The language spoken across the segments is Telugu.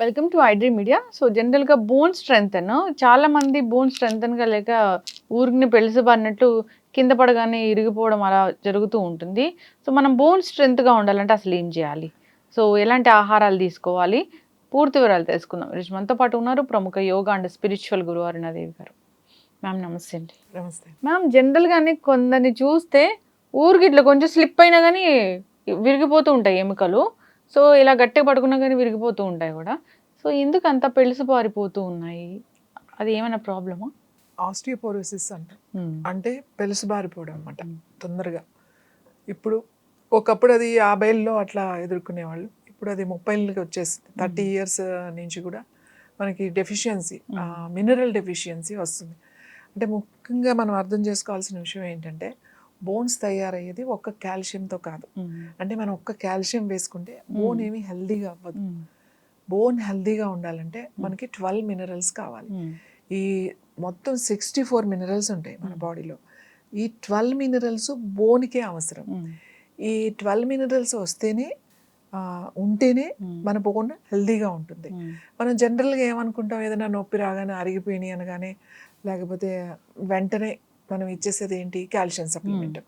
Welcome to iDream media. So జనరల్గా బోన్ స్ట్రెంగ్తన్ చాలా మంది బోన్ స్ట్రెంగ్తన్గా లేక ఊరికి పెలిసిపడినట్టు కింద పడగానే ఇరిగిపోవడం అలా జరుగుతూ ఉంటుంది. సో మనం బోన్ స్ట్రెంగ్త్గా ఉండాలంటే అసలు ఏం చేయాలి? సో ఎలాంటి ఆహారాలు తీసుకోవాలి? పూర్తి వివరాలు తెలుసుకుందాం. ఈరోజు మనతో పాటు ఉన్నారు ప్రముఖ యోగా అండ్ స్పిరిచువల్ గురువు అరుణాదేవి గారు. మ్యామ్ నమస్తే అండి. నమస్తే. మ్యామ్ జనరల్గానే కొందరిని చూస్తే ఊరికి ఇట్లా కొంచెం స్లిప్ అయినా కానీ విరిగిపోతూ ఉంటాయి ఎముకలు. సో ఇలా గట్టిగా పడుకున్నా కానీ విరిగిపోతూ ఉంటాయి కూడా. సో ఎందుకు అంత పెళుసు పారిపోతూ ఉన్నాయి? అది ఏమైనా ప్రాబ్లమా? ఆస్టియోపోరోసిస్ అంటాం అంటే పెలుసుబారిపోవడం అనమాట తొందరగా. ఇప్పుడు ఒకప్పుడు అది యాభైల్లో అట్లా ఎదుర్కొనేవాళ్ళు. ఇప్పుడు అది ముప్పైలకి వచ్చేసింది. థర్టీ ఇయర్స్ నుంచి కూడా మనకి డెఫిషియన్సీ మినరల్ డెఫిషియన్సీ వస్తుంది. అంటే ముఖ్యంగా మనం అర్థం చేసుకోవాల్సిన విషయం ఏంటంటే బోన్స్ తయారయ్యేది ఒక్క కాల్షియంతో కాదు. అంటే మనం ఒక్క కాల్షియం వేసుకుంటే బోన్ ఏమి హెల్దీగా అవ్వదు. బోన్ హెల్దీగా ఉండాలంటే మనకి ట్వెల్వ్ మినరల్స్ కావాలి. ఈ మొత్తం సిక్స్టీ ఫోర్ మినరల్స్ ఉంటాయి మన బాడీలో. ఈ ట్వెల్వ్ మినరల్స్ బోన్కే అవసరం. ఈ ట్వెల్వ్ మినరల్స్ వస్తేనే ఉంటేనే మన బోన్ హెల్దీగా ఉంటుంది. మనం జనరల్గా ఏమనుకుంటాం ఏదైనా నొప్పి రాగానే అరిగిపోయినాయి అనగానే లేకపోతే వెంటనే మనం ఇచ్చేసేది ఏంటి కాల్షియం సప్లిమెంట్.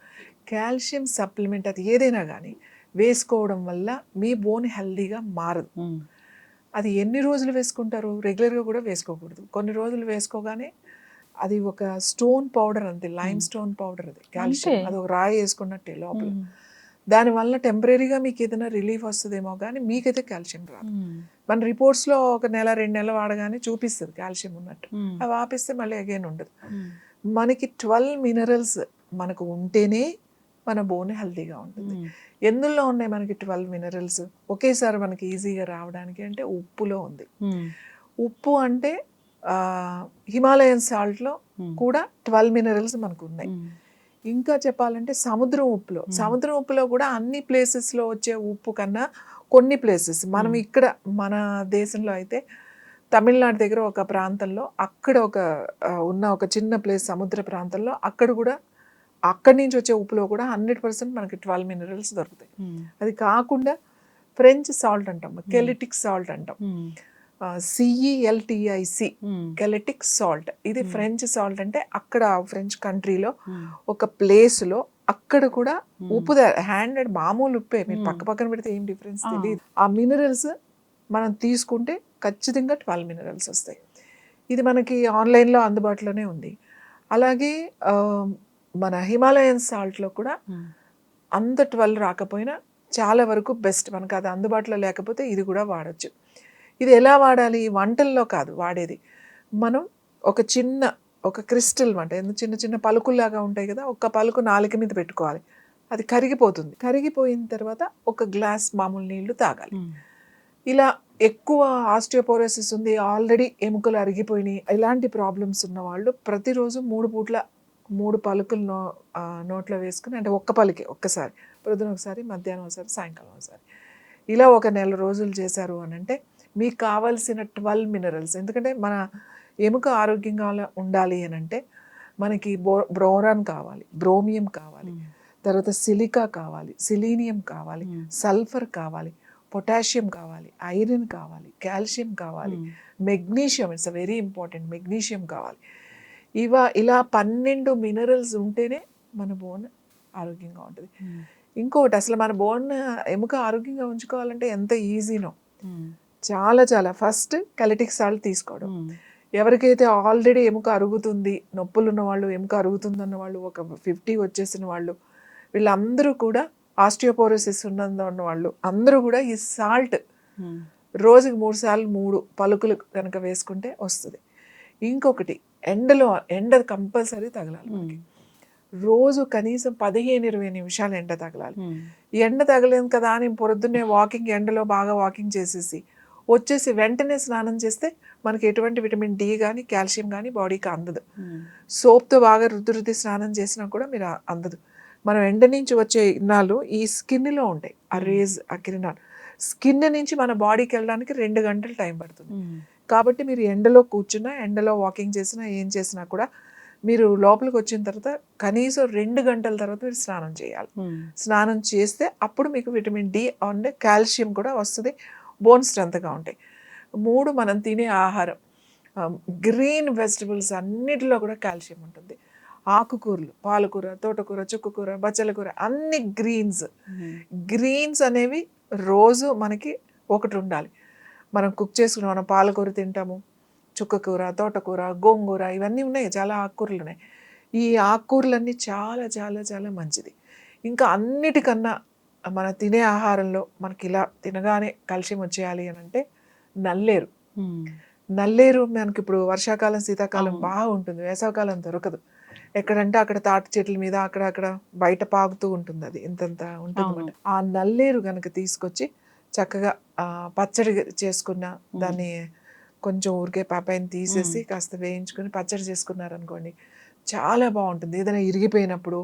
కాల్షియం సప్లిమెంట్ అది ఏదైనా కానీ వేసుకోవడం వల్ల మీ బోన్ హెల్దీగా మారదు. అది ఎన్ని రోజులు వేసుకుంటారు? రెగ్యులర్గా కూడా వేసుకోకూడదు. కొన్ని రోజులు వేసుకోగానే అది ఒక స్టోన్ పౌడర్ అంతే లైమ్ స్టోన్ పౌడర్ అది కాల్షియం? అది ఒక రాయి వేసుకున్నట్టే లోపల. దానివల్ల టెంపరీగా మీకు ఏదైనా రిలీఫ్ వస్తుందేమో కానీ మీకైతే కాల్షియం రాదు. మన రిపోర్ట్స్లో ఒక నెల రెండు నెలలు వాడగానే చూపిస్తుంది కాల్షియం ఉన్నట్టు. అవి ఆపిస్తే మళ్ళీ అగైన్ ఉండదు. మనకి ట్వెల్వ్ మినరల్స్ మనకు ఉంటేనే మన బోన్ హెల్తీగా ఉంటుంది. ఎందులో ఉన్నాయి మనకి ట్వెల్వ్ మినరల్స్? ఒకేసారి మనకి ఈజీగా రావడానికి అంటే ఉప్పులో ఉంది. ఉప్పు అంటే హిమాలయన్ సాల్ట్లో కూడా ట్వెల్వ్ మినరల్స్ మనకు ఉన్నాయి ఇంకా చెప్పాలంటే సముద్రం ఉప్పులో. Hmm. సముద్రం ఉప్పులో కూడా అన్ని ప్లేసెస్లో వచ్చే ఉప్పు కన్నా కొన్ని ప్లేసెస్. మనం ఇక్కడ మన దేశంలో అయితే తమిళనాడు దగ్గర ఒక ప్రాంతంలో అక్కడ ఒక ఉన్న ఒక చిన్న ప్లేస్ సముద్ర ప్రాంతంలో అక్కడ కూడా అక్కడి నుంచి వచ్చే ఉప్పులో కూడా హండ్రెడ్ పర్సెంట్ మనకి ట్వెల్వ్ మినరల్స్ దొరుకుతాయి. అది కాకుండా ఫ్రెంచ్ సాల్ట్ అంటాం కెలిటిక్ సాల్ట్ అంటాం. E C E L T I C Celtic salt. ఇది. ఫ్రెంచ్ సాల్ట్ అంటే అక్కడ ఫ్రెంచ్ కంట్రీలో ఒక ప్లేస్లో అక్కడ కూడా ఉప్పు హ్యాండెడ్ మామూలు ఉప్పే మీరు. పక్క పక్కన పెడితే ఏం డిఫరెన్స్. తెలియదు ఆ మినరల్స్ మనం తీసుకుంటే ఖచ్చితంగా ట్వెల్వ్ మినరల్స్ వస్తాయి. ఇది మనకి ఆన్లైన్లో అందుబాటులోనే ఉంది. అలాగే మన హిమాలయన్ సాల్ట్లో కూడా అంత ట్వెల్వ్ రాకపోయినా చాలా వరకు బెస్ట్. మనకు అది అందుబాటులో లేకపోతే ఇది కూడా వాడచ్చు. ఇది ఎలా వాడాలి? వంటల్లో కాదు వాడేది. మనం ఒక చిన్న ఒక క్రిస్టల్ అంటే ఎందుకు చిన్న చిన్న పలుకుల్లాగా ఉంటాయి కదా ఒక పలుకు నాలుక మీద పెట్టుకోవాలి. అది కరిగిపోతుంది. కరిగిపోయిన తర్వాత ఒక గ్లాస్ మామూలు నీళ్ళు తాగాలి. ఇలా ఎక్కువ ఆస్టియోపోరోసిస్ ఉంది ఆల్రెడీ ఎముకలు అరిగిపోయినాయి ఇలాంటి ప్రాబ్లమ్స్ ఉన్న వాళ్ళు ప్రతిరోజు మూడు పూట్ల మూడు పలుకులు నో నోట్లో వేసుకుని అంటే ఒక్క పలికే ఒక్కసారి పొద్దున ఒకసారి మధ్యాహ్నం ఒకసారి సాయంకాలం ఒకసారి. ఇలా ఒక నెల రోజులు చేశారు అని అంటే మీకు కావాల్సిన ట్వెల్వ్ మినరల్స్ ఎందుకంటే మన ఎముక ఆరోగ్యంగా ఉండాలి అని అంటే మనకి బో బ్రోరాన్ కావాలి బ్రోమియం కావాలి తర్వాత సిలికా కావాలి సిలీనియం కావాలి సల్ఫర్ కావాలి పొటాషియం కావాలి ఐరన్ కావాలి కాల్షియం కావాలి magnesium it's uh very important magnesium కావాలి. ఇవ ఇలా పన్నెండు మినరల్స్ ఉంటేనే మన బోన్ ఆరోగ్యంగా ఉంటుంది. ఇంకోటి అసలు మన బోన్ ఎముక ఆరోగ్యంగా ఉంచుకోవాలంటే ఎంత ఈజీనో చాలా చాలా. ఫస్ట్ కలెటిక్ సాల్ట్ తీసుకోవడం. ఎవరికైతే ఆల్రెడీ ఎముక అరుగుతుంది నొప్పులు ఉన్న వాళ్ళు ఎముక అరుగుతుంది అన్న వాళ్ళు ఒక ఫిఫ్టీ వచ్చేసిన వాళ్ళు వీళ్ళందరూ కూడా ఆస్టియోపోరోసిస్ ఉన్నందు ఉన్న వాళ్ళు అందరూ కూడా ఈ సాల్ట్ రోజుకి మూడు సార్లు మూడు పలుకులు కనుక వేసుకుంటే వస్తుంది. ఇంకొకటి ఎండలో ఎండ కంపల్సరీ తగలాలి మనకి. రోజు కనీసం పదిహేను ఇరవై నిమిషాలు ఎండ తగలాలి. ఈ ఎండ తగలేదు కదా అని పొద్దున్నే వాకింగ్ ఎండలో బాగా వాకింగ్ చేసేసి వచ్చేసి వెంటనే స్నానం చేస్తే మనకి ఎటువంటి విటమిన్ డి కానీ కాల్షియం కానీ బాడీకి అందదు. సోప్తో బాగా రుద్ది రుద్ది స్నానం చేసినా కూడా మీరు అందదు. మనం ఎండ నుంచి వచ్చే ఇన్నాళ్ళు ఈ స్కిన్లో ఉంటాయి. ఆ. రేజ్ ఆ కిరణాలు. స్కిన్ నుంచి మన బాడీకి వెళ్ళడానికి రెండు గంటలు టైం పడుతుంది. కాబట్టి మీరు ఎండలో కూర్చున్నా ఎండలో వాకింగ్ చేసినా ఏం చేసినా కూడా మీరు లోపలికి వచ్చిన తర్వాత కనీసం రెండు గంటల తర్వాత మీరు స్నానం చేయాలి. స్నానం చేస్తే అప్పుడు మీకు విటమిన్ డి అండ్ కాల్షియం కూడా వస్తుంది. బోన్ స్ట్రెంత్గా ఉంటాయి. మూడు మనం తినే ఆహారం గ్రీన్ వెజిటబుల్స్ అన్నిటిలో కూడా కాల్షియం ఉంటుంది. ఆకుకూరలు పాలకూర తోటకూర చుక్కకూర బచ్చల కూర అన్ని గ్రీన్స్ గ్రీన్స్ అనేవి రోజు మనకి ఒకటి ఉండాలి. మనం కుక్ చేసుకుని మనం పాలకూర తింటాము చుక్కకూర తోటకూర గోంగూర ఇవన్నీ ఉన్నాయి చాలా ఆకుకూరలు ఉన్నాయి. ఈ ఆకుకూరలన్నీ చాలా చాలా చాలా మంచిది. ఇంకా అన్నిటికన్నా మన తినే ఆహారంలో మనకి ఇలా తినగానే కాల్షియం వచ్చేయాలి అని అంటే నల్లేరు. నల్లేరు మనకి ఇప్పుడు వర్షాకాలం శీతాకాలం. బాగా ఉంటుంది వేసవకాలం దొరకదు. ఎక్కడంటే అక్కడ తాటి చెట్ల మీద అక్కడ అక్కడ బయట పాగుతూ ఉంటుంది అది. ఇంతంత ఉంటుంది. ఆ నల్లేరు కనుక తీసుకొచ్చి చక్కగా పచ్చడి చేసుకున్న దాన్ని కొంచెం ఊరికే పాపాయిని తీసేసి కాస్త వేయించుకొని పచ్చడి చేసుకున్నారనుకోండి చాలా బాగుంటుంది. ఏదైనా ఇరిగిపోయినప్పుడు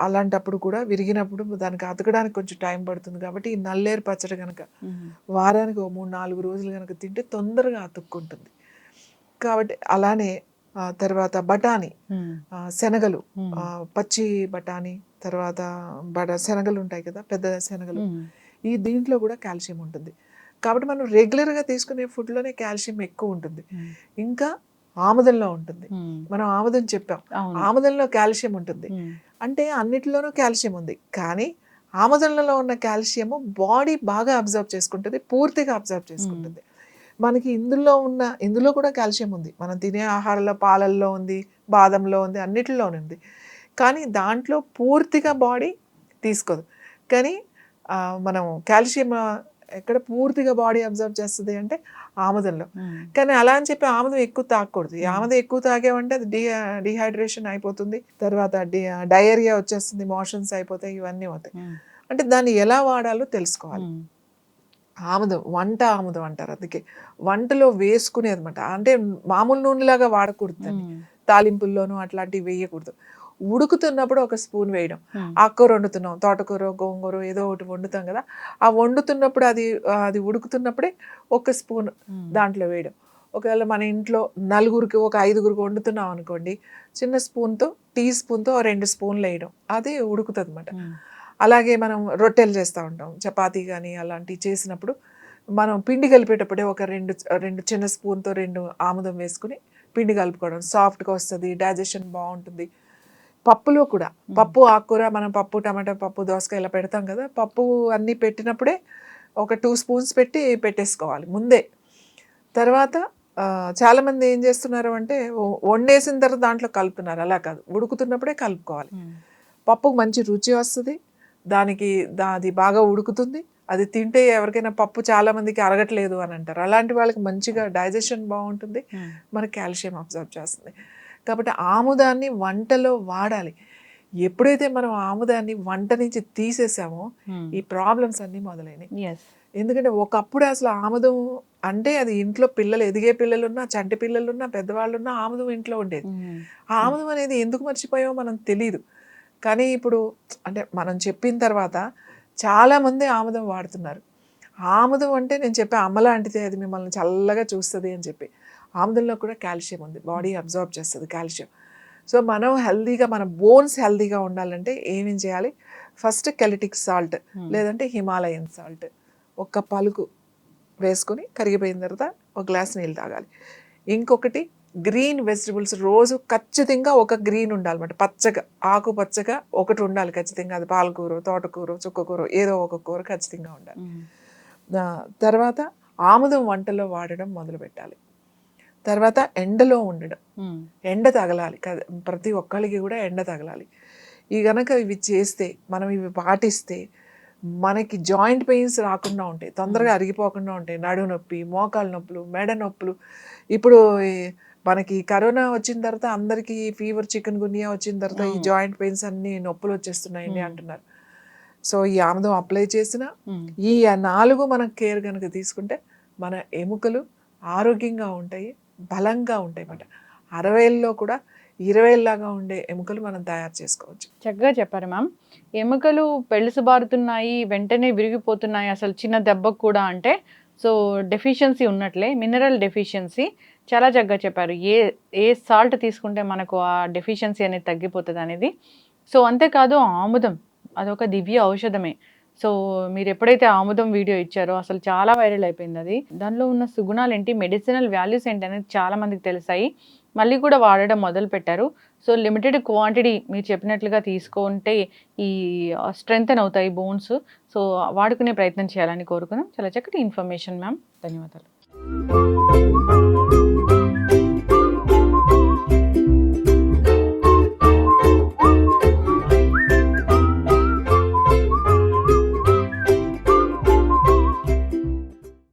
అలాంటప్పుడు కూడా విరిగినప్పుడు దానికి అతకడానికి కొంచెం టైం పడుతుంది కాబట్టి ఈ నల్లేరు పచ్చడి కనుక వారానికి ఒక మూడు నాలుగు రోజులు కనుక తింటే తొందరగా అతుక్కుంటుంది. కాబట్టి అలానే తర్వాత బఠానీ శనగలు పచ్చి బఠానీ తర్వాత బట శనగలు ఉంటాయి కదా పెద్ద శనగలు. ఈ దీంట్లో కూడా కాల్షియం ఉంటుంది. కాబట్టి మనం రెగ్యులర్గా తీసుకునే ఫుడ్లోనే కాల్షియం ఎక్కువ ఉంటుంది. ఇంకా ఆముదంలో ఉంటుంది. మనం ఆముదం చెప్పాం. ఆముదంలో కాల్షియం ఉంటుంది. అంటే అన్నిటిలోనూ కాల్షియం ఉంది. కానీ ఆముదంలలో ఉన్న కాల్షియము బాడీ బాగా అబ్జర్వ్ చేసుకుంటుంది పూర్తిగా అబ్జర్వ్ చేసుకుంటుంది. మనకి ఇందులో ఉన్న ఇందులో కూడా కాల్షియం ఉంది మనం తినే ఆహారంలో పాలల్లో ఉంది బాదంలో ఉంది అన్నిటిలో ఉంది కానీ దాంట్లో పూర్తిగా బాడీ తీసుకోదు కానీ మనం కాల్షియం ఎక్కడ పూర్తిగా బాడీ అబ్జర్వ్ చేస్తుంది అంటే ఆముదంలో. కానీ అలా అని చెప్పి ఆముదం ఎక్కువ తాగకూడదు. ఆముదం ఎక్కువ తాగామంటే అది డి డిహైడ్రేషన్ అయిపోతుంది తర్వాత డి డయేరియా వచ్చేస్తుంది మోషన్స్ అయిపోతాయి ఇవన్నీ అవుతాయి. అంటే దాన్ని ఎలా వాడాలో తెలుసుకోవాలి. ఆముదం వంట ఆముదం అంటారు అందుకే. వంటలో వేసుకునేది అనమాట అంటే మామూలు నూనెలాగా వాడకూడదు. తాలింపుల్లోనూ అట్లాంటివి వేయకూడదు. ఉడుకుతున్నప్పుడు ఒక స్పూన్ వేయడం. ఆకుకూర వండుతున్నాం తోటకూర గోంగూర ఏదో ఒకటి వండుతాం కదా. ఆ వండుతున్నప్పుడు అది అది ఉడుకుతున్నప్పుడే ఒక స్పూన్. దాంట్లో వేయడం. ఒకవేళ మన ఇంట్లో నలుగురికి ఒక ఐదుగురికి వండుతున్నాం అనుకోండి చిన్న స్పూన్తో టీ స్పూన్తో రెండు స్పూన్లు వేయడం. అది ఉడుకుతుంది అనమాట. అలాగే మనం రొట్టెలు చేస్తూ ఉంటాం. చపాతీ కానీ అలాంటివి చేసినప్పుడు మనం పిండి కలిపేటప్పుడే ఒక రెండు రెండు చిన్న స్పూన్తో రెండు ఆముదం వేసుకుని పిండి కలుపుకోవడం. సాఫ్ట్గా వస్తుంది డైజెషన్ బాగుంటుంది. పప్పులో కూడా పప్పు ఆకుకూర మనం పప్పు టమాటా పప్పు దోసకాయ ఇలా పెడతాం కదా పప్పు అన్నీ పెట్టినప్పుడే ఒక టూ స్పూన్స్ పెట్టి పెట్టేసుకోవాలి ముందే. తర్వాత చాలామంది ఏం చేస్తున్నారు అంటే వండేసిన తర్వాత దాంట్లో కలుపుతున్నారు. అలా కాదు ఉడుకుతున్నప్పుడే కలుపుకోవాలి. పప్పుకు మంచి రుచి వస్తుంది. దానికి దా అది బాగా ఉడుకుతుంది అది తింటే ఎవరికైనా పప్పు చాలా మందికి అరగట్లేదు అని అంటారు అలాంటి వాళ్ళకి మంచిగా డైజెషన్ బాగుంటుంది ఉమ్. మనకి కాల్షియం అబ్జర్వ్ చేస్తుంది కాబట్టి ఆముదాన్ని వంటలో వాడాలి ఎప్పుడైతే మనం ఆముదాన్ని వంట నుంచి తీసేసామో ఉమ్. ఈ ప్రాబ్లమ్స్ అన్నీ మొదలైనవి. ఎందుకంటే ఒకప్పుడు అసలు ఆముదం అంటే అది ఇంట్లో పిల్లలు ఎదిగే పిల్లలున్నా చంటి పిల్లలున్నా పెద్దవాళ్ళున్నా ఆముదం ఇంట్లో ఉండేది. ఆ ఆముదం అనేది ఎందుకు మర్చిపోయామో మనం తెలియదు కానీ ఇప్పుడు అంటే మనం చెప్పిన తర్వాత చాలామంది ఆముదం వాడుతున్నారు. ఆముదం అంటే నేను చెప్పే అమ్మ లాంటిది అది మిమ్మల్ని చల్లగా చూస్తుంది అని చెప్పి. ఆముదంలో కూడా కాల్షియం ఉంది. బాడీ అబ్జర్వ్ చేస్తుంది కాల్షియం. సో మనం హెల్దీగా మన బోన్స్ హెల్దీగా ఉండాలంటే ఏమేం చేయాలి? First Celtic salt Hmm. లేదంటే హిమాలయన్ సాల్ట్. ఒక్క పలుకు వేసుకొని కరిగిపోయిన తర్వాత ఒక గ్లాస్ నీళ్ళు తాగాలి. ఇంకొకటి గ్రీన్ వెజిటబుల్స్ రోజు ఖచ్చితంగా ఒక గ్రీన్ ఉండాలన్నమాట. పచ్చగా ఆకు పచ్చగా ఒకటి ఉండాలి ఖచ్చితంగా. అది పాలకూర తోటకూర చుక్కకూర ఏదో ఒక కూర ఖచ్చితంగా ఉండాలి. తర్వాత ఆముదం వంటలో వాడడం మొదలు పెట్టాలి. తర్వాత ఎండలో ఉండడం. ఎండ తగలాలి. ప్రతి ఒక్కరికి కూడా ఎండ తగలాలి. ఈ గనక ఇవి చేస్తే మనం ఇవి పాటిస్తే మనకి జాయింట్ పెయిన్స్ రాకుండా ఉంటాయి. తొందరగా అరిగిపోకుండా ఉంటాయి. నడు నొప్పి మోకాలు నొప్పులు మెడ నొప్పులు. ఇప్పుడు మనకి కరోనా వచ్చిన తర్వాత అందరికీ ఫీవర్ చికెన్ గునియా వచ్చిన తర్వాత ఈ. జాయింట్ పెయిన్స్ అన్ని నొప్పులు వచ్చేస్తున్నాయండి. అంటున్నారు సో ఈ ఆముదం అప్లై చేసిన. ఈ నాలుగు మనం కేర్ కనుక తీసుకుంటే మన ఎముకలు ఆరోగ్యంగా ఉంటాయి బలంగా ఉంటాయి అన్నమాట అరవేల్లో కూడా ఇరవేల్లాగా ఉండే ఎముకలు మనం తయారు చేసుకోవచ్చు చక్కగా చెప్పారు మ్యామ్ ఎముకలు పెళుసుబారుతున్నాయి వెంటనే విరిగిపోతున్నాయి అసలు చిన్న దెబ్బకు కూడా అంటే సో డెఫిషియన్సీ ఉన్నట్లే మినరల్ డెఫిషియన్సీ చాలా చక్కగా చెప్పారు. ఏ ఏ సాల్ట్ తీసుకుంటే మనకు ఆ డెఫిషియన్సీ అనేది తగ్గిపోతుంది అనేది. సో అంతేకాదు ఆముదం అదొక దివ్య ఔషధమే. సో మీరు ఎప్పుడైతే ఆముదం వీడియో ఇచ్చారో అసలు చాలా వైరల్ అయిపోయింది అది. దానిలో ఉన్న సుగుణాలు ఏంటి మెడిసినల్ వాల్యూస్ ఏంటి అనేది చాలా మందికి తెలిసాయి. మళ్ళీ కూడా వాడడం మొదలు పెట్టారు. సో లిమిటెడ్ క్వాంటిటీ మీరు చెప్పినట్లుగా తీసుకుంటే ఈ స్ట్రెంగ్త్ అవుతాయి బోన్స్ సో వాడుకునే ప్రయత్నం చేయాలని కోరుకున్నాం చాలా చక్కటి ఇన్ఫర్మేషన్ మ్యామ్ ధన్యవాదాలు.